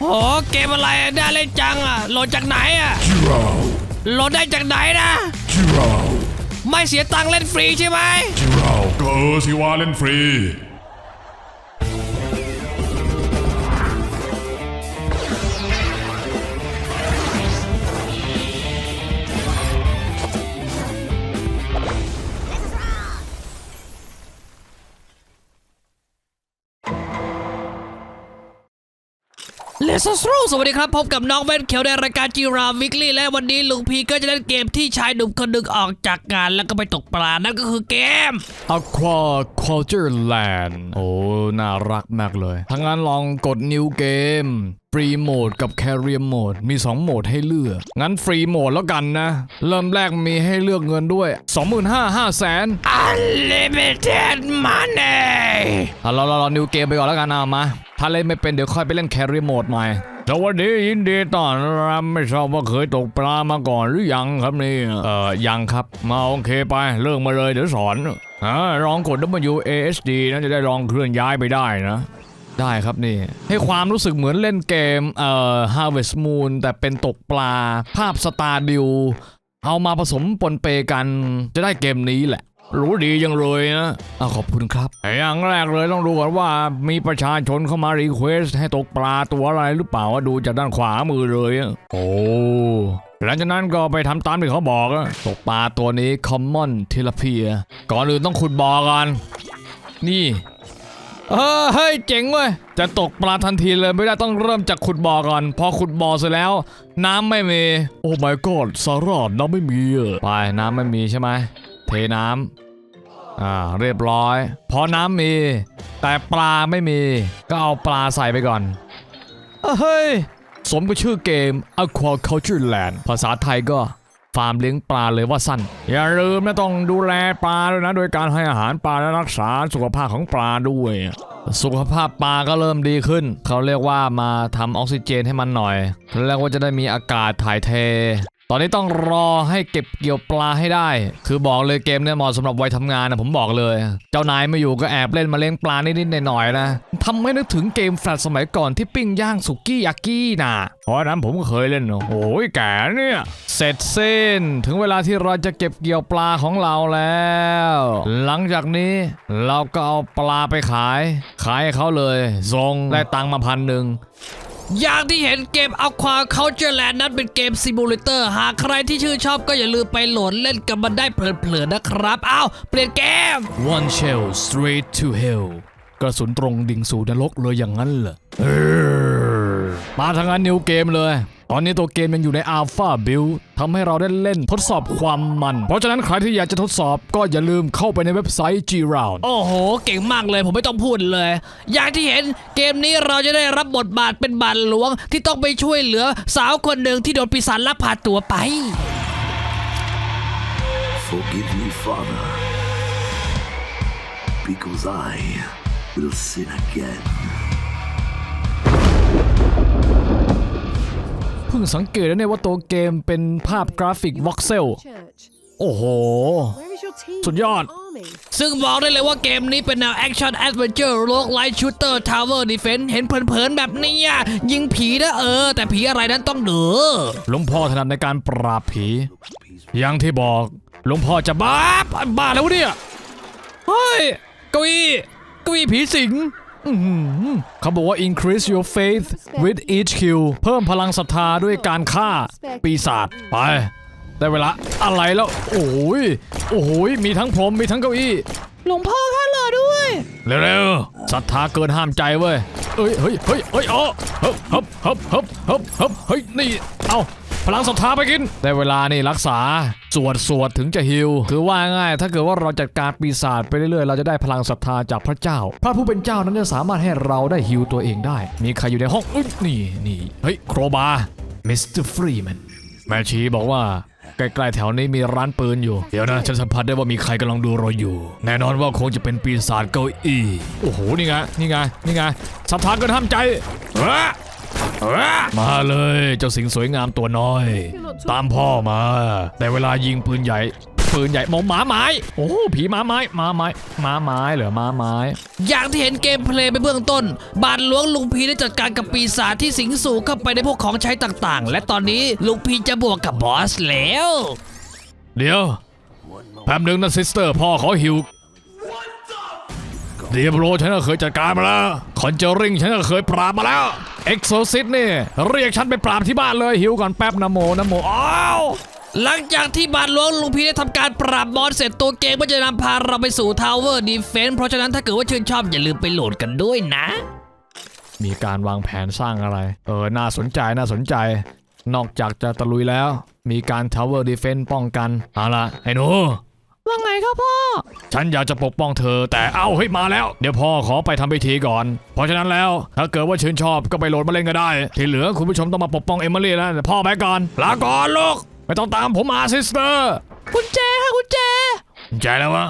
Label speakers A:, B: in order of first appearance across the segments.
A: โอ้เกมอะไรอะน่าเล่นจังอะโหลดจากไหนอะ
B: Zero.
A: โหลดได้จากไหนนะ
B: Zero.
A: ไม่เสียตังค์เล่นฟรีใช่ไหม
B: Zero. ก็เออสิว่าเล่นฟรี
A: สโตรสวัสดีครับ พบกับน้องแว่นเขียวในรายการจีราวิกลี่และวันนี้ลุงพีก็จะเล่นเกมที่ชายหนุ่มคนหนึ่งออกจากงานแล้วก็ไปตกปลา นั่นก็คือเกม
C: Aqua Culture Land โอ้ น่ารักมากเลยทั้างนั้นลองกด New Game ฟรีโหมดกับ Career Mode มี 2โหมดให้เลือก งั้นฟรีโหมดแล้วกันนะ เริ่มแรกมีให้เลือกเงินด้วย 25,000 5แสน
A: Unlimited Money
C: อะเราเราเรา New Game ไปก่อนแล้วกันเอามา ถ้าเล่นไม่เป็นเดี๋ยวค่อยไปเล่น Career Mode ใหม่สวัสดียินดีต้อนรับไม่ทราบว่าเคยตกปลามาก่อนหรือยังครับนี่เอ่อยังครับ มาโอเคไปเริ่มมาเลยเดี๋ยวสอนอ่าลองกด W A S D นะจะได้ลองเคลื่อนย้ายไปได้นะ ได้ครับนี่ ให้ความรู้สึกเหมือนเล่นเกมเอ่อ Harvest Moon แต่เป็นตกปลาภาพสตาร์ดิวเอามาผสมปนเปกันจะได้เกมนี้แหละ รู้ดียังเลยนะอะขอบคุณครับอย่างแรกเลยต้องดูก่อนว่ามีประชาชนเข้ามารีเควสให้ตกปลาตัวอะไรหรือเปล่าว่าดูจากด้านขวามือเลยอะโอ้หลังจากนั้นก็ไปทำตามที่เขาบอกอะตกปลาตัวนี้ Common Tilapia ก่อนอื่นต้องขุดบ่อก่อนนี่เออเฮ้ยเจ๋งเว้ยจะตกปลาทันทีเลยไม่ได้ต้องเริ่มจากขุดบ่อก่อน พอขุดบ่อเสร็จแล้ว น้ำไม่มี โอ้ my god สารอดน้ำไม่มีอะไปน้ำไม่มีใช่ไหม เทน้ำอ่าเรียบร้อย พอน้ำมี แต่ปลาไม่มี ก็เอาปลาใส่ไปก่อนเฮ้ย สมกับชื่อเกม Aquaculture Land ภาษาไทยก็ฟาร์มเลี้ยงปลาเลยว่าสั้น อย่าลืมนะต้องดูแลปลาด้วยนะ โดยการให้อาหารปลาและรักษาสุขภาพของปลาด้วย สุขภาพปลาก็เริ่มดีขึ้น เขาเรียกว่ามาทำออกซิเจนให้มันหน่อย แล้วก็จะได้มีอากาศถ่ายเท ตอนนี้ต้องรอให้เก็บเกี่ยวปลาให้ได้ คือบอกเลยเกมเนี่ยเหมาะสำหรับวัยทำงานนะผมบอกเลย เจ้านายไม่อยู่ก็แอบเล่นมาเลี้ยงปลานิดๆหน่อยๆนะทำให้นึกถึงเกมแฟลชสมัยก่อนที่ปิ้งย่างสุกี้ยากินะเพราะนั้นผมก็เคยเล่นนะโอ้ยแกเนี่ย เสร็จสิ้นถึงเวลาที่เราจะเก็บเกี่ยวปลาของเราแล้ว หลังจากนี้เราก็เอาปลาไปขาย ขายให้เขาเลยส่งได้ตังค์มาพันหนึ่ง
A: อย่างที่เห็นเกม Aqua Culture Land นั้นเป็นเกมซิมูเลเตอร์หากใครที่ชื่นชอบก็อย่าลืมไปโหลดเล่นกันมันได้เพลินๆนะครับอ้าวเปลี่ยนเกม
C: One shell straight to hell กระสุนตรงดิ่งสู่นรกเลยอย่างนั้นเหรอมาทางานนิวเกมเลย ตอนนี้ตัวเกมยังอยู่ใน Alpha Build ทำให้เราได้เล่นทดสอบความมัน เพราะฉะนั้นใครที่อยากจะทดสอบก็อย่าลืมเข้าไปในเว็บไซต์ G Round
A: โอ้โห เก่งมากเลยผมไม่ต้องพูดเลย อย่างที่เห็นเกมนี้เราจะได้รับบทบาทเป็นบาทหลวงที่ต้องไปช่วยเหลือสาวคนหนึ่งที่โดนปีศาจลักพาตัวไป
D: Forgive me, Father, because I will sin again.
C: พิ่งสังเกตแล้วเนี่ยว่าตัวเกมเป็นภาพกราฟิกวอกเซล โอ้โห สุดยอด
A: ซึ่งบอกได้เลยว่าเกมนี้เป็นแนวแอคชั่นแอดเวนเจอร์โลกไลท์ชูเตอร์ทาวเวอร์ดีเฟนเห็นเผินๆแบบนี้อะยิงผีนะเออ แต่ผีอะไรนั้นต้องเดือ
C: หลวงพ่อถนัดในการปราบผี อย่างที่บอกหลวงพ่อจะบ้าบ้าแล้วเนี่ย เฮ้ยเก้าอี้เก้าอี้ผีสิง เขาบอกว่า increase your faith with each kill เพิ่มพลังศรัทธาด้วยการฆ่าปีศาจไป ได้เวลาอะไรแล้ว โอ้ยโอ้ยมีทั้งพรหมมีทั้งเก้าอี้
E: หลวงพ่อข้ารอด้วย
C: เร็วๆศรัทธาเกินห้ามใจเว้ยเอ้ยเฮ้ยเฮ้ยเฮ้ยอ๋อฮึบฮึบฮึบฮึบฮึบฮึบเฮ้ยนี่ เอา พลังศรัทธาไปกิน ได้เวลานี่รักษา สวดสวดถึงจะฮิว คือว่าง่าย ถ้าเกิดว่าเราจัดการปีศาจไปเรื่อยๆ เราจะได้พลังศรัทธาจากพระเจ้า พระผู้เป็นเจ้านั้นจะสามารถให้เราได้ฮิวตัวเองได้ มีใครอยู่ในห้องอุ๊ยนี่นี่เฮ้ยโครบาร์มิสเตอร์ฟรีแมนแม่ชีบอกว่าใกล้ๆแถวนี้มีร้านปืนอยู่ เดี๋ยวนะ ฉันสัมผัสได้ว่ามีใครกำลังดูเราอยู่ แน่นอนว่าคงจะเป็นปีศาจเก้าอี้ โอ้โห นี่ไง นี่ไง นี่ไงสถานกันห้ามใจเอ้อเอ้อ มาเลยเจ้าสิงสวยงามตัวน้อย ตามพ่อมา แต่เวลายิงปืนใหญ่ ปืนใหญ่มองหมาไม้ โอ้ผีหมาไม้หมาไม้หมาไม้เหรอหมาไม้
A: อย่างที่เห็นเกมเพลย์ไปเบื้องต้น บาทหลวงลุงพีได้จัดการกับปีศาจที่สิงสู่เข้าไปในพวกของใช้ต่างๆ และตอนนี้ลุงพีจะบวกกับบอสแล้ว
C: เดี๋ยวแป๊บหนึ่งนะซิสเตอร์พ่อขอหิว เดียบโรฉันก็เคยจัดการมาแล้วคอนเจอริงฉันก็เคยปราบมาแล้วเอ็กโซซิตนี่เรียกฉันไปปราบที่บ้านเลยหิวก่อนแป๊บนะโมนะโมอ้าว
A: หลังจากที่บาทหลวงลุงพีได้ทำการปราบบอสเสร็จตัวเกมก็จะนำพาเราไปสู่ทาวเวอร์ดีเฟนส์เพราะฉะนั้นถ้าเกิดว่าชื่นชอบอย่าลืมไปโหลดกันด้วยนะ
C: มีการวางแผนสร้างอะไร เออ น่าสนใจน่าสนใจ นอกจากจะตะลุยแล้ว มีการ Tower Defense ป้องกันเอาละไอ้หนู
E: ว่าไงครับพ่อ
C: ฉันอยากจะปกป้องเธอ แต่เอ้าเฮ้ยมาแล้ว เดี๋ยวพ่อขอไปทำพิธีก่อน เพราะฉะนั้นแล้วถ้าเกิดว่าชื่นชอบก็ไปโหลดมาเล่นก็ได้ ที่เหลือคุณผู้ชมต้องมาปกป้องเอมิลี่แล้วแต่พ่อไปก่อน ลาก่อนลูกไม่ต้องตามผมมาซิสเตอร์
E: กุญแจค่ะกุญแจ
C: ใจแล้ววะ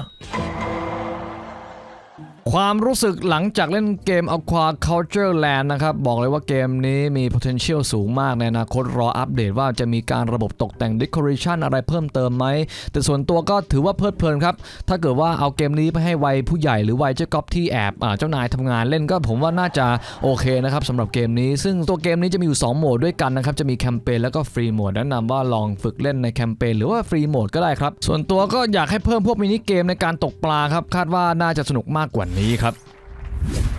C: ความรู้สึกหลังจากเล่นเกม Aqua Culture Land นะครับ บอกเลยว่าเกมนี้มี potential สูงมากในอนาคตรออัปเดตว่าจะมีการระบบตกแต่ง decoration อะไรเพิ่มเติมไหม แต่ส่วนตัวก็ถือว่าเพลิดเพลินครับ ถ้าเกิดว่าเอาเกมนี้ไปให้วัยผู้ใหญ่หรือวัยเจ้าก๊อฟที่แอบเจ้านายทำงานเล่นก็ผมว่าน่าจะโอเคนะครับสำหรับเกมนี้ ซึ่งตัวเกมนี้จะมีอยู่ 2 โหมดด้วยกันนะครับจะมีแคมเปญแล้วก็ฟรีโหมดแนะนำว่าลองฝึกเล่นในแคมเปญหรือว่าฟรีโหมดก็ได้ครับส่วนตัวก็อยากให้เพิ่มพวกมินิเกมในการตกปลาครับคาดว่าน่าจะสนุกมากกว่านี้นี่ครับ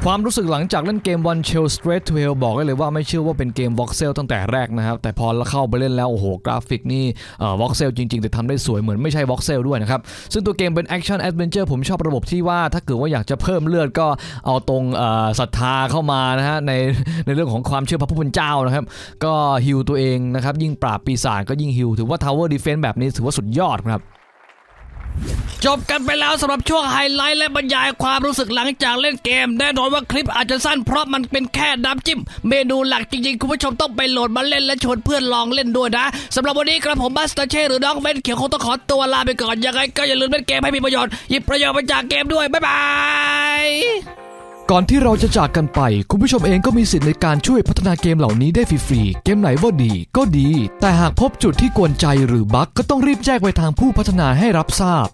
C: ความรู้สึกหลังจากเล่นเกม One Shell Straight to Hell บอกได้เลยว่าไม่เชื่อว่าเป็นเกม voxel ตั้งแต่แรกนะครับ แต่พอเข้าไปเล่นแล้ว โอ้โห กราฟิกนี่ voxel จริง ๆ แต่ทำได้สวยเหมือนไม่ใช่ voxel ด้วยนะครับ ซึ่งตัวเกมเป็น action adventure ผมชอบระบบที่ว่าถ้าเกิดว่าอยากจะเพิ่มเลือดก็เอาตรงศรัทธาเข้ามานะฮะในในเรื่องของความเชื่อพระผู้เป็นเจ้านะครับ ก็ฮิวตัวเองนะครับยิ่งปราบปีศาจก็ยิ่งฮิวถือว่า Tower Defense แบบนี้ถือว่าสุดยอดครับ
A: จบกันไปแล้วสำหรับช่วงไฮไลท์และบรรยายความรู้สึกหลังจากเล่นเกม แน่นอนว่าคลิปอาจจะสั้นเพราะมันเป็นแค่น้ำจิ้ม เมนูหลักจริงๆ คุณผู้ชมต้องไปโหลดมาเล่นและชวนเพื่อนลองเล่นด้วยนะสำหรับวันนี้กระผมบัสเตอร์เช่หรือน้องเบนเขียวคงต้องขอตัวลาไปก่อนยังไงก็อย่าลืมเล่นเกมให้มีประโยชน์หยิบประโยชน์มาจากเกมด้วยบ๊ายบาย
F: ก่อนที่เราจะจากกันไป คุณผู้ชมเองก็มีสิทธิ์ในการช่วยพัฒนาเกมเหล่านี้ได้ฟรีๆ เกมไหนว่าดีก็ดี แต่หากพบจุดที่กวนใจหรือบั๊กก็ต้องรีบแจ้งไปทางผู้พัฒนาให้รับทราบ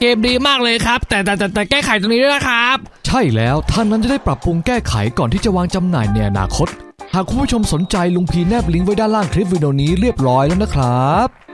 A: เกมดีมากเลยครับ แต่แต่แต่แต่แก้ไขตรงนี้ด้วยนะครับ
F: ใช่แล้วท่านนั้นจะได้ปรับปรุงแก้ไขก่อนที่จะวางจำหน่ายในอนาคต หากคุณผู้ชมสนใจลุงพีแนบลิงก์ไว้ด้านล่างคลิปวิดีโอนี้เรียบร้อยแล้วนะครับ